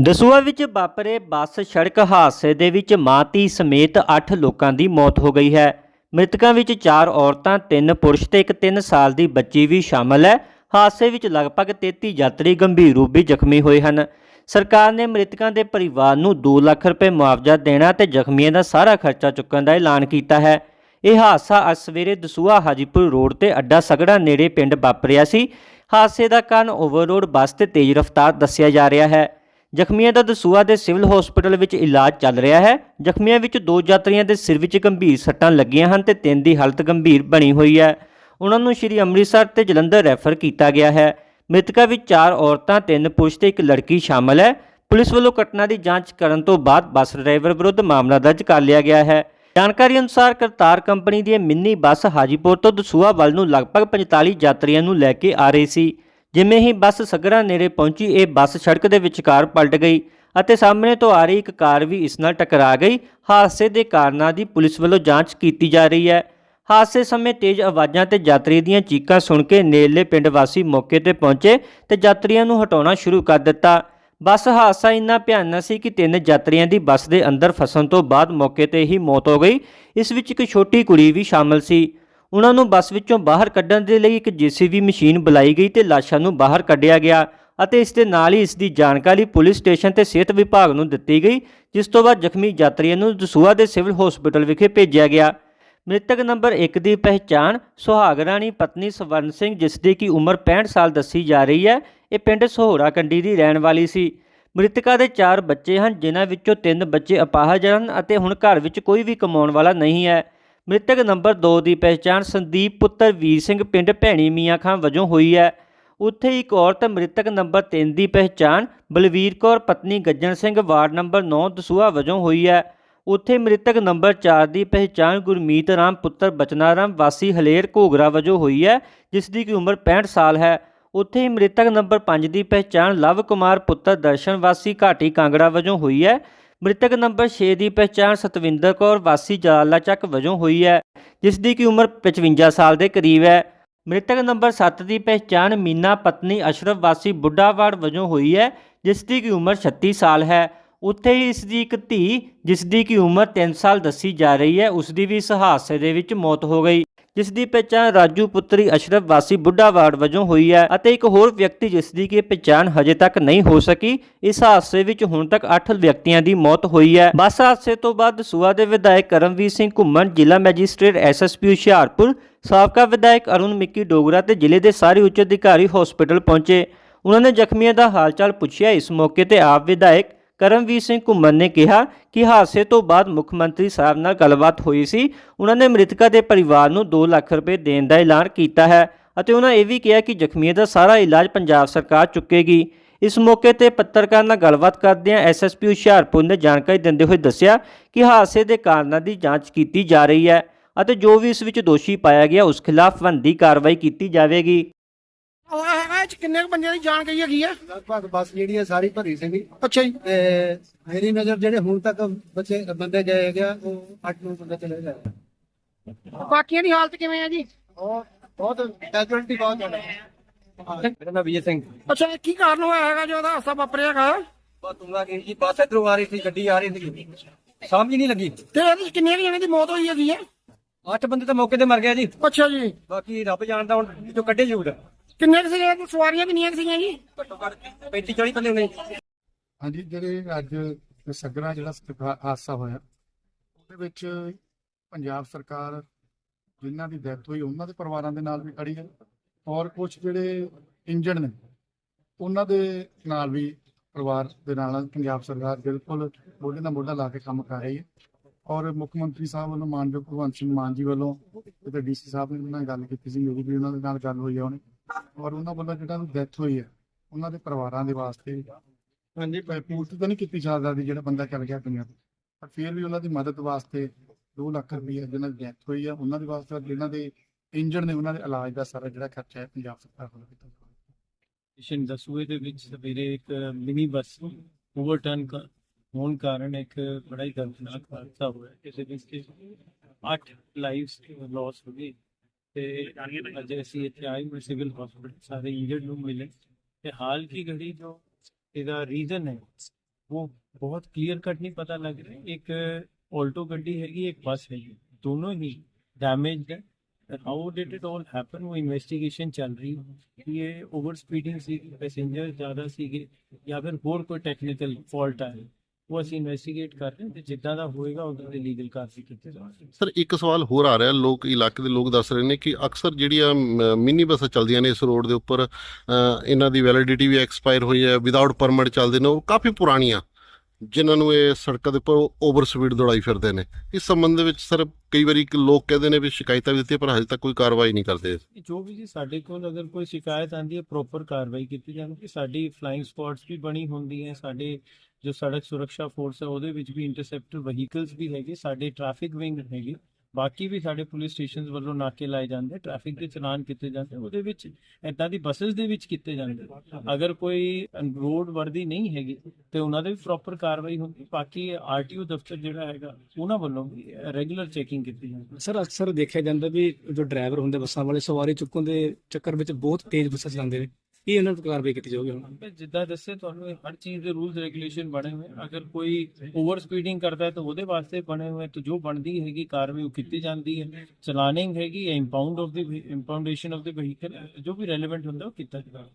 ਦਸੂਆ ਵਿੱਚ ਵਾਪਰੇ ਬੱਸ ਸੜਕ ਹਾਦਸੇ ਦੇ ਵਿੱਚ ਮਾਂ ਧੀ ਸਮੇਤ 8 ਲੋਕਾਂ ਦੀ ਮੌਤ ਹੋ ਗਈ ਹੈ। ਮ੍ਰਿਤਕਾਂ ਵਿੱਚ 4 ਔਰਤਾਂ 3 ਪੁਰਸ਼ ਤੇ ਇੱਕ 3 ਸਾਲ ਦੀ ਬੱਚੀ ਵੀ ਸ਼ਾਮਲ ਹੈ। ਹਾਦਸੇ ਵਿੱਚ ਲਗਭਗ 33 ਯਾਤਰੀ ਗੰਭੀਰ ਰੂਪ ਵਿੱਚ ਜ਼ਖਮੀ ਹੋਏ ਹਨ। ਸਰਕਾਰ ਨੇ ਮ੍ਰਿਤਕਾਂ ਦੇ ਪਰਿਵਾਰ ਨੂੰ 2 ਲੱਖ ਰੁਪਏ ਮੁਆਵਜ਼ਾ ਦੇਣਾ ਤੇ ਜ਼ਖਮੀਆਂ ਦਾ ਸਾਰਾ ਖਰਚਾ ਚੁੱਕਣ ਦਾ ਐਲਾਨ ਕੀਤਾ ਹੈ। ਇਹ ਹਾਦਸਾ ਅੱਜ ਸਵੇਰੇ ਦਸੂਆ ਹਾਜੀਪੁਰ ਰੋਡ ਤੇ ਅੱਡਾ ਸਗੜਾ ਨੇੜੇ ਪਿੰਡ ਵਾਪਰਿਆ ਸੀ। ਹਾਦਸੇ ਦਾ ਕਾਰਨ ਓਵਰਲੋਡ ਬੱਸ ਤੇ ਤੇਜ਼ ਰਫ਼ਤਾਰ ਦੱਸਿਆ ਜਾ ਰਿਹਾ ਹੈ। ਜ਼ਖਮੀਆਂ ਦਾ ਦਸੂਆ ਦੇ ਸਿਵਲ ਹਸਪੀਟਲ ਵਿੱਚ ਇਲਾਜ ਚੱਲ ਰਿਹਾ ਹੈ। ਜ਼ਖਮੀਆਂ ਵਿੱਚ ਦੋ ਯਾਤਰੀਆਂ ਦੇ ਸਿਰ ਵਿੱਚ ਗੰਭੀਰ ਸੱਟਾਂ ਲੱਗੀਆਂ ਹਨ ਤੇ ਤਿੰਨ ਦੀ ਹਾਲਤ ਗੰਭੀਰ ਬਣੀ ਹੋਈ ਹੈ। ਉਹਨਾਂ ਨੂੰ ਸ਼੍ਰੀ ਅੰਮ੍ਰਿਤਸਰ ਤੇ ਜਲੰਧਰ ਰੈਫਰ ਕੀਤਾ ਗਿਆ ਹੈ। ਮ੍ਰਿਤਕਾਂ ਵਿੱਚ ਚਾਰ ਔਰਤਾਂ, ਤਿੰਨ ਪੁਰਸ਼ ਤੇ ਇੱਕ ਲੜਕੀ ਸ਼ਾਮਲ ਹੈ। ਪੁਲਿਸ ਵੱਲੋਂ ਘਟਨਾ ਦੀ ਜਾਂਚ ਕਰਨ ਤੋਂ ਬਾਅਦ ਬੱਸ ਡਰਾਈਵਰ ਵਿਰੁੱਧ ਮਾਮਲਾ ਦਰਜ ਕਰ ਲਿਆ ਗਿਆ ਹੈ। ਜਾਣਕਾਰੀ ਅਨੁਸਾਰ ਕਰਤਾਰ ਕੰਪਨੀ ਦੀ ਇਹ ਮਿੰਨੀ ਬੱਸ ਹਾਜੀਪੁਰ ਤੋਂ ਦਸੂਆ ਵੱਲ ਨੂੰ ਲਗਭਗ 45 ਯਾਤਰੀਆਂ ਨੂੰ ਲੈ ਕੇ ਆ ਰਹੀ ਸੀ। ਜਿਵੇਂ ਹੀ ਬੱਸ ਸਗਰਾ ਨੇੜੇ ਪਹੁੰਚੀ, ਇਹ ਬੱਸ ਸੜਕ ਦੇ ਵਿਚਕਾਰ ਪਲਟ ਗਈ ਅਤੇ ਸਾਹਮਣੇ ਤੋਂ ਆ ਰਹੀ ਇੱਕ ਕਾਰ ਵੀ ਇਸ ਨਾਲ ਟਕਰਾ ਗਈ। ਹਾਦਸੇ ਦੇ ਕਾਰਨਾਂ ਦੀ ਪੁਲਿਸ ਵੱਲੋਂ ਜਾਂਚ ਕੀਤੀ ਜਾ ਰਹੀ ਹੈ। ਹਾਦਸੇ ਸਮੇਂ ਤੇਜ਼ ਆਵਾਜ਼ਾਂ ਤੇ ਯਾਤਰੀ ਦੀਆਂ ਚੀਕਾਂ ਸੁਣ ਕੇ ਨੇੜਲੇ ਪਿੰਡ ਵਾਸੀ ਮੌਕੇ ਤੇ ਪਹੁੰਚੇ ਤੇ ਯਾਤਰੀਆਂ ਨੂੰ ਹਟਾਉਣਾ ਸ਼ੁਰੂ ਕਰ ਦਿੱਤਾ। ਬੱਸ ਹਾਦਸਾ ਇੰਨਾ ਭਿਆਨਕ ਸੀ ਕਿ ਤਿੰਨ ਯਾਤਰੀਆਂ ਦੀ ਬੱਸ ਦੇ ਅੰਦਰ ਫਸਣ ਤੋਂ ਬਾਅਦ ਮੌਕੇ ਤੇ ਹੀ ਮੌਤ ਹੋ ਗਈ। ਇਸ ਵਿੱਚ ਇੱਕ ਛੋਟੀ ਕੁੜੀ ਵੀ ਸ਼ਾਮਲ ਸੀ। ਉਹਨਾਂ ਨੂੰ ਬੱਸ ਵਿੱਚੋਂ ਬਾਹਰ ਕੱਢਣ ਦੇ ਲਈ ਇੱਕ ਜੀਸੀਬੀ ਮਸ਼ੀਨ ਬੁਲਾਈ ਗਈ ਤੇ ਲਾਸ਼ਾਂ ਨੂੰ ਬਾਹਰ ਕੱਢਿਆ ਗਿਆ ਅਤੇ ਇਸ ਦੇ ਨਾਲ ਹੀ ਇਸ ਦੀ ਜਾਣਕਾਰੀ ਪੁਲਿਸ ਸਟੇਸ਼ਨ ਤੇ ਸਿਹਤ ਵਿਭਾਗ ਨੂੰ ਦਿੱਤੀ ਗਈ, ਜਿਸ ਤੋਂ ਬਾਅਦ ਜ਼ਖਮੀ ਯਾਤਰੀਆਂ ਨੂੰ ਦਸੂਹਾ ਦੇ ਸਿਵਲ ਹਸਪੀਟਲ ਵਿਖੇ ਭੇਜਿਆ ਗਿਆ। ਮ੍ਰਿਤਕ ਨੰਬਰ 1 ਦੀ ਪਹਿਚਾਣ ਸੁਹਾਗ ਰਾਣੀ ਪਤਨੀ ਸਵਰਨ ਸਿੰਘ, ਜਿਸ ਦੀ ਕੀ ਉਮਰ 65 ਸਾਲ ਦੱਸੀ ਜਾ ਰਹੀ ਹੈ, ਇਹ ਪਿੰਡ ਸਹੋਰਾ ਕੰਡੀ ਦੀ ਰਹਿਣ ਵਾਲੀ ਸੀ। ਮ੍ਰਿਤਕਾ ਦੇ 4 ਬੱਚੇ ਹਨ, ਜਿਨ੍ਹਾਂ ਵਿੱਚੋਂ 3 ਬੱਚੇ ਅਪਾਹਜ ਹਨ ਅਤੇ ਹੁਣ ਘਰ ਵਿੱਚ ਕੋਈ ਵੀ ਕਮਾਉਣ ਵਾਲਾ ਨਹੀਂ ਹੈ। ਮ੍ਰਿਤਕ ਨੰਬਰ 2 ਦੀ ਪਹਿਚਾਣ ਸੰਦੀਪ ਪੁੱਤਰ ਵੀਰ ਸਿੰਘ ਪਿੰਡ ਭੈਣੀ ਮੀਆਂ ਖਾਂ ਵਜੋਂ ਹੋਈ ਹੈ। ਉੱਥੇ ਇੱਕ ਔਰਤ ਮ੍ਰਿਤਕ ਨੰਬਰ 3 ਦੀ ਪਹਿਚਾਣ ਬਲਵੀਰ ਕੌਰ, ਪਤਨੀ ਗੱਜਣ ਸਿੰਘ, ਵਾਰਡ ਨੰਬਰ 9 ਦਸੂਹਾ ਵਜੋਂ ਹੋਈ ਹੈ। ਉੱਥੇ ਮ੍ਰਿਤਕ ਨੰਬਰ 4 ਦੀ ਪਹਿਚਾਣ ਗੁਰਮੀਤ ਰਾਮ, ਪੁੱਤਰ ਬਚਨਾ ਰਾਮ, ਵਾਸੀ ਹਲੇਰ ਘੋਗਰਾ ਵਜੋਂ ਹੋਈ ਹੈ, ਜਿਸ ਦੀ ਉਮਰ 65 ਸਾਲ ਹੈ। ਉੱਥੇ ਹੀ ਮ੍ਰਿਤਕ ਨੰਬਰ 5 ਦੀ ਪਹਿਚਾਣ ਲਵ ਕੁਮਾਰ, ਪੁੱਤਰ ਦਰਸ਼ਨ ਵਾਸੀ ਘਾਟੀ ਕਾਂਗੜਾ ਵਜੋਂ ਹੋਈ ਹੈ ਮ੍ਰਿਤਕ ਨੰਬਰ 6 ਦੀ ਪਹਿਚਾਣ ਸਤਵਿੰਦਰ ਕੌਰ ਵਾਸੀ ਜਲਾਲਾ ਚੱਕ ਵਜੋਂ ਹੋਈ ਹੈ, ਜਿਸ ਦੀ ਕਿ ਉਮਰ 55 ਸਾਲ ਦੇ ਕਰੀਬ ਹੈ। ਮ੍ਰਿਤਕ ਨੰਬਰ 7 ਦੀ ਪਹਿਚਾਣ ਮੀਨਾ ਪਤਨੀ ਅਸ਼ਰਫ ਵਾਸੀ ਬੁੱਢਾਵਾੜ ਵਜੋਂ ਹੋਈ ਹੈ, ਜਿਸ ਦੀ ਕਿ ਉਮਰ 36 ਸਾਲ ਹੈ। ਉੱਥੇ ਹੀ ਇਸ ਦੀ ਇੱਕ ਧੀ, ਜਿਸ ਦੀ ਕਿ ਉਮਰ 3 ਸਾਲ ਦੱਸੀ ਜਾ ਰਹੀ ਹੈ, ਉਸ ਦੀ ਵੀ ਇਸ ਹਾਦਸੇ ਦੇ ਵਿੱਚ ਮੌਤ ਹੋ ਗਈ। ਜਿਸ ਦੀ ਪਛਾਣ ਰਾਜੂ ਪੁੱਤਰੀ ਅਸ਼ਰਫ ਵਾਸੀ ਬੁੱਢਾ ਵਾਰਡ ਵਜੋਂ ਹੋਈ ਹੈ ਅਤੇ ਇੱਕ ਹੋਰ ਵਿਅਕਤੀ ਜਿਸ ਦੀ ਕਿ ਪਛਾਣ ਹਜੇ ਤੱਕ ਨਹੀਂ ਹੋ ਸਕੀ, ਇਸ ਹਾਦਸੇ ਵਿੱਚ ਹੁਣ ਤੱਕ 8 ਵਿਅਕਤੀਆਂ ਦੀ ਮੌਤ ਹੋਈ ਹੈ। ਬੱਸ ਹਾਦਸੇ ਤੋਂ ਬਾਅਦ ਸੂਆ ਦੇ ਵਿਧਾਇਕ ਕਰਮਵੀਰ ਸਿੰਘ ਘੁੰਮਣ, ਜ਼ਿਲ੍ਹਾ ਮੈਜਿਸਟ੍ਰੇਟ ਐਸਐਸਪੀ ਹੁਸ਼ਿਆਰਪੁਰ, ਸਾਬਕਾ ਵਿਧਾਇਕ ਅਰੁਣ ਮਿੱਕੀ ਡੋਗਰਾ ਤੇ ਜ਼ਿਲ੍ਹੇ ਦੇ ਸਾਰੇ ਉੱਚ ਅਧਿਕਾਰੀ ਹਸਪੀਟਲ ਪਹੁੰਚੇ। ਉਹਨਾਂ ਨੇ ਜ਼ਖਮੀਆਂ ਦਾ ਹਾਲਚਾਲ ਪੁੱਛਿਆ। ਇਸ ਮੌਕੇ ਤੇ ਆਪ ਵਿਧਾਇਕ ਕਰਮਵੀਰ ਸਿੰਘ ਘੁੰਮਣ ਨੇ ਕਿਹਾ ਕਿ ਹਾਦਸੇ ਤੋਂ ਬਾਅਦ ਮੁੱਖ ਮੰਤਰੀ ਸਾਹਿਬ ਨਾਲ ਗੱਲਬਾਤ ਹੋਈ ਸੀ। ਉਹਨਾਂ ਨੇ ਮ੍ਰਿਤਕਾ ਦੇ ਪਰਿਵਾਰ ਨੂੰ 2 ਲੱਖ ਰੁਪਏ ਦੇਣ ਦਾ ਐਲਾਨ ਕੀਤਾ ਹੈ ਅਤੇ ਉਹਨਾਂ ਇਹ ਵੀ ਕਿਹਾ ਕਿ ਜ਼ਖਮੀਆਂ ਦਾ ਸਾਰਾ ਇਲਾਜ ਪੰਜਾਬ ਸਰਕਾਰ ਚੁੱਕੇਗੀ। ਇਸ ਮੌਕੇ ਤੇ ਪੱਤਰਕਾਰ ਨਾਲ ਗੱਲਬਾਤ ਕਰਦਿਆਂ ਐਸਐਸਪੀ ਹੁਸ਼ਿਆਰਪੁਰ ਨੇ ਜਾਣਕਾਰੀ ਦਿੰਦੇ ਹੋਏ ਦੱਸਿਆ ਕਿ ਹਾਦਸੇ ਦੇ ਕਾਰਨਾਂ ਦੀ ਜਾਂਚ ਕੀਤੀ ਜਾ ਰਹੀ ਹੈ ਅਤੇ ਜੋ ਵੀ ਇਸ ਵਿੱਚ ਦੋਸ਼ੀ ਪਾਇਆ ਗਿਆ ਉਸ ਖਿਲਾਫ ਬਣਦੀ ਕਾਰਵਾਈ ਕੀਤੀ ਜਾਵੇਗੀ। 'ਚ ਕਿੰਨੇ ਕੁ ਬੰਦਿਆਂ ਦੀ ਜਾਣ ਗਈ ਹੈਗੀ ਆ? ਲਗਭਗ ਬੱਸ ਜਿਹੜੀ ਹੈ ਸਾਰੀ ਭਰੀ ਸੀਗੀ ਅੱਛਾ ਜੀ। ਤੇ ਮੇਰੀ ਨਜ਼ਰ ਜਿਹੜੇ ਹੁਣ ਤੱਕ ਬੱਚੇ ਬੰਦੇ ਗਏ ਹੈਗੇ ਆ ਉਹ 8 9 ਬੰਦੇ ਚਲੇ ਗਏ ਬਾਕੀਆਂ ਦੀ ਹਾਲਤ ਕਿਵੇਂ ਆ ਜੀ? ਉਹ ਬਹੁਤ ਕੈਜੁਅਲਟੀ ਬਹੁਤ ਜ਼ਿਆਦਾ। ਮੇਰਾ ਨਾਮ ਵਿਜੇ ਸਿੰਘ। ਅੱਛਾ ਇਹ ਕੀ ਕਾਰਨ ਹੋਇਆ ਹੈਗਾ ਜੋ ਉਹਦਾ ਹਾਸਾ ਵਾਪਰਿਆ ਹੈਗਾ? ਬਤੂੰਗਾ ਕਿ ਜੀ ਬੱਸ ਇਧਰੋਂ ਆ ਰਹੀ ਸੀ ਗੱਡੀ ਆ ਰਹੀ ਸੀ ਸਮਝ ਹੀ ਨਹੀਂ ਲੱਗੀ। ਤੇ ਇਹਦੇ 'ਚ ਕਿੰਨੀਆਂ ਕੁ ਜਣਿਆਂ ਦੀ ਮੌਤ ਹੋਈ ਹੈਗੀ ਆ? 8 ਬੰਦੇ ਤਾਂ ਮੌਕੇ ਤੇ ਮਰ ਗਏ ਜੀ। ਅੱਛਾ ਜੀ। ਬਾਕੀ ਰੱਬ ਜਾਣਦਾ ਹੁਣ ਜੋ ਕੱਢੇ ਜੂੜ ਕਿੰਨੇ ਕੁ ਸੀਗੇ? ਸਵਾਰੀਆਂ ਕਿੰਨੀਆਂ ਕੁ ਸੀਗੀਆਂ ਜੀ? ਘੱਟੋ ਘੱਟ 35 40 ਬੰਦੇ ਹੋਣੇ। ਹਾਂਜੀ ਜਿਹੜੇ ਅੱਜ ਸੱਗਰਾ ਜਿਹੜਾ ਹਾਦਸਾ ਹੋਇਆ ਉਹਦੇ ਵਿੱਚ ਪੰਜਾਬ ਸਰਕਾਰ ਜਿਨ੍ਹਾਂ ਦੀ ਡੈਥ ਹੋਈ ਉਹਨਾਂ ਦੇ ਪਰਿਵਾਰਾਂ ਦੇ ਨਾਲ ਵੀ ਖੜੀ ਹੈ ਔਰ ਕੁਝ ਜਿਹੜੇ ਇੰਜਰਡ ਨੇ ਉਹਨਾਂ ਦੇ ਨਾਲ ਵੀ ਪਰਿਵਾਰ ਦੇ ਨਾਲ ਪੰਜਾਬ ਸਰਕਾਰ ਬਿਲਕੁਲ ਮੋਢੇ ਨਾਲ ਮੋਢਾ ਲਾ ਕੇ ਕੰਮ ਕਰ ਰਹੀ ਹੈ ਔਰ ਮੁੱਖ ਮੰਤਰੀ ਸਾਹਿਬ ਵੱਲੋਂ ਮਾਨਯੋਗ ਭਗਵੰਤ ਸਿੰਘ ਮਾਨ ਜੀ ਵੱਲੋਂ ਤੇ ਡੀਸੀ ਸਾਹਿਬ ਨੇ ਉਹਨਾਂ ਨਾਲ ਗੱਲ ਕੀਤੀ ਸੀ ਮੇਰੀ ਵੀ ਉਹਨਾਂ ਦੇ ਨਾਲ ਗੱਲ ਹੋਈ ਹੈ ਉਹਨੇ। ਔਰ ਉਹਨਾਂ ਵੱਲੋਂ ਜਿਹੜਾ ਡੈਥ ਹੋਈ ਹੈ ਉਹਨਾਂ ਦੇ ਪਰਿਵਾਰਾਂ ਦੇ ਵਾਸਤੇ ਹਾਂਜੀ। ਪਰ ਪੂਰਤੀ ਤਾਂ ਨਹੀਂ ਕੀਤੀ ਜਾ ਸਕਦੀ ਜਿਹੜਾ ਬੰਦਾ ਚੱਲ ਗਿਆ ਦੁਨੀਆ ਤੋਂ। ਪਰ ਫਿਰ ਵੀ ਉਹਨਾਂ ਦੀ ਮਦਦ ਵਾਸਤੇ 2 ਲੱਖ ਰੁਪਏ ਜਿਹਨਾਂ ਦੀ ਡੈਥ ਹੋਈ ਆ ਉਹਨਾਂ ਦੇ ਵਾਸਤੇ ਜਿਹਨਾਂ ਦੇ ਇੰਜਰਡ ਨੇ ਉਹਨਾਂ ਦੇ ਇਲਾਜ ਦਾ ਸਾਰਾ ਜਿਹੜਾ ਖਰਚਾ ਹੈ ਪੰਜਾਬ ਸਰਕਾਰ ਵੱਲੋਂ ਕੀਤਾ ਜਾਊਗਾ ਸਟੇਸ਼ਨ ਦਸੂਏ ਦੇ ਵਿੱਚ ਸਵੇਰੇ ਇੱਕ ਮਿਨੀ ਬੱਸ ਓਵਰਟਰਨ ਹੋਣ ਕਾਰਨ ਇੱਕ ਬੜਾ ਹੀ ਦਰਦਨਾਕ ਹਾਦਸਾ ਹੋਇਆ ਜਿਹਦੇ ਵਿੱਚ ਅੱਠ ਲਾਈਵਸ ਲਾਸ ਹੋ ਗਈ ਤੇ ਅੱਜ ਅਸੀਂ ਇੱਥੇ ਆਏ ਹੋਏ ਸਿਵਲ ਹਸਪੀਟਲ ਸਾਰੇ ਇੰਜਰਡ ਨੂੰ ਮਿਲੇ ਤੇ ਹਾਲ ਕੀ ਘੜੀ ਜੋ ਇਹਦਾ ਰੀਜ਼ਨ ਹੈ ਉਹ ਬਹੁਤ ਕਲੀਅਰ ਕੱਟ ਨਹੀਂ ਪਤਾ ਲੱਗ ਰਿਹਾ ਇੱਕ ਆਲਟੋ ਗੱਡੀ ਹੈਗੀ ਇੱਕ ਬੱਸ ਹੈਗੀ ਦੋਨੋਂ ਹੀ ਡੈਮੇਜਡ ਹੈ how did it all happen ਉਹ ਇਨਵੈਸਟੀਗੇਸ਼ਨ ਚੱਲ ਰਹੀ ਹੈ ਕਿ ਇਹ ਓਵਰ ਸਪੀਡਿੰਗ ਸੀ ਪੈਸੇਂਜਰ ਜ਼ਿਆਦਾ ਸੀਗੇ ਜਾਂ ਫਿਰ ਹੋਰ ਕੋਈ ਟੈਕਨੀਕਲ ਫਾਲਟ ਹੈ ਉਹ ਅਸੀਂ ਇਨਵੈਸਟੀਗੇਟ ਕਰ ਰਹੇ ਹਾਂ ਤੇ ਜਿੱਦਾਂ ਦਾ ਹੋਏਗਾ, ਉਦਾਂ ਦੀ ਲੀਗਲ ਕਾਰਵਾਈ ਕੀਤੀ ਜਾਵੇਗੀ ਸਰ, ਇੱਕ ਸਵਾਲ ਹੋਰ ਆ ਰਿਹਾ, ਲੋਕ, ਇਲਾਕੇ ਦੇ ਲੋਕ ਦੱਸ ਰਹੇ ਨੇ ਕਿ ਅਕਸਰ ਜਿਹੜੀਆਂ ਮ- ਮਿੰਨੀ ਬੱਸਾਂ ਚੱਲਦੀਆਂ ਨੇ ਇਸ ਰੋਡ ਦੇ ਉੱਪਰ ਇਹਨਾਂ ਦੀ ਵੈਲਿਡਿਟੀ ਵੀ ਐਕਸਪਾਇਰ ਹੋਈ ਹੈ ਵਿਦਆਊਟ ਪਰਮਿਟ ਚੱਲਦੇ ਨੇ, ਉਹ ਕਾਫੀ ਪੁਰਾਣੀਆਂ। ਜਿਨ੍ਹਾਂ ਨੂੰ ਇਹ ਸੜਕਾਂ ਦੇ ਉੱਪਰ ਓਵਰ ਸਪੀਡ ਦੌੜਾਈ ਫਿਰਦੇ ਨੇ। ਇਸ ਸੰਬੰਧ ਵਿੱਚ ਸਰ ਕਈ ਵਾਰੀ ਲੋਕ ਕਹਿੰਦੇ ਨੇ ਵੀ ਸ਼ਿਕਾਇਤਾਂ ਵੀ ਦਿੱਤੀਆਂ, ਪਰ ਹਜੇ ਤੱਕ ਕੋਈ ਕਾਰਵਾਈ ਨਹੀਂ ਕਰਦੇ। ਜੋ ਵੀ ਜੀ ਸਾਡੇ ਕੋਲ ਅਗਰ ਕੋਈ ਸ਼ਿਕਾਇਤ ਆਂਦੀ ਹੈ ਪ੍ਰੋਪਰ ਕਾਰਵਾਈ ਕੀਤੀ ਜਾਂਦੀ ਹੈ ਸਾਡੀ ਫਲਾਈਂਗ ਸਪੌਟਸ ਵੀ ਬਣੀ ਹੁੰਦੀ ਹੈ, ਸਾਡੇ ਜੋ ਸੜਕ ਸੁਰੱਖਿਆ ਫੋਰਸ ਹੈ, ਉਹਦੇ ਵਿੱਚ ਵੀ ਇੰਟਰਸੈਪਟਰ ਵਹੀਕਲਸ ਵੀ ਹੈਗੇ, ਸਾਡੇ ਟ੍ਰੈਫਿਕ ਵਿੰਗ ਹੈਗੇ। ਬਾਕੀ ਵੀ ਸਾਡੇ ਪੁਲਿਸ ਸਟੇਸ਼ਨਸ ਵੱਲੋਂ ਨਾਕੇ ਲਾਏ ਜਾਂਦੇ, ਟ੍ਰੈਫਿਕ ਦੇ ਚਲਾਨ ਕੀਤੇ ਜਾਂਦੇ, ਉਹਦੇ ਵਿੱਚ ਇਦਾਂ ਦੀ ਬੱਸਸ ਦੇ ਵਿੱਚ ਕੀਤੇ ਜਾਂਦੇ। ਅਗਰ ਕੋਈ ਰੋਡ ਵਰਦੀ ਨਹੀਂ ਹੈਗੀ, ਤੇ ਉਹਨਾਂ ਦੇ ਵੀ ਪ੍ਰੋਪਰ ਕਾਰਵਾਈ ਹੁੰਦੀ। ਬਾਕੀ ਆਰਟੀਓ ਦਫ਼ਤਰ ਜਿਹੜਾ ਹੈਗਾ, ਉਹਨਾਂ ਵੱਲੋਂ ਵੀ ਰੈਗੂਲਰ ਚੈਕਿੰਗ ਕੀਤੀ ਜਾਂਦੀ। ਸਰ, ਅਕਸਰ ਦੇਖਿਆ ਜਾਂਦਾ ਵੀ ਜੋ ਡਰਾਈਵਰ ਹੁੰਦੇ, ਬੱਸਾਂ ਵਾਲੇ ਸਵਾਰੀ ਚੁੱਕਣ ਦੇ ਚੱਕਰ ਵਿੱਚ ਬਹੁਤ ਤੇਜ਼ ਬੱਸਾਂ ਚਲਾਉਂਦੇ ਨੇ। ਇਹ ਉਹਨਾਂ ਨੂੰ ਕਾਰਵਾਈ ਕੀਤੀ ਜਾਊਗੀ ਹੁਣ? ਮੈਂ ਜਿੱਦਾਂ ਦੱਸੇ ਤੁਹਾਨੂੰ ਇਹ ਹਰ ਚੀਜ਼ ਦੇ ਰੂਲਸ ਰੈਗੂਲੇਸ਼ਨ ਬਣੇ ਹੋਏ ਆ। ਅਗਰ ਕੋਈ ਓਵਰ ਸਪੀਡਿੰਗ ਕਰਦਾ ਹੈ ਤਾਂ ਉਹਦੇ ਵਾਸਤੇ ਬਣੇ ਹੋਏ ਆ, ਤਾਂ ਜੋ ਬਣਦੀ ਹੈਗੀ ਕਾਰਵਾਈ ਉਹ ਕੀਤੀ ਜਾਂਦੀ ਹੈ। ਚਲਾਨਿੰਗ ਹੈਗੀ ਇੰਪਾਊਂਡ ਆਫ ਦੀ ਇੰਪਾਊਂਡੇਸ਼ਨ ਆਫ ਦੀ ਵਹੀਕਲ ਜੋ ਵੀ ਰੈਲੇਵੈਂਟ ਹੁੰਦਾ ਉਹ ਕੀਤਾ ਜਾਂਦਾ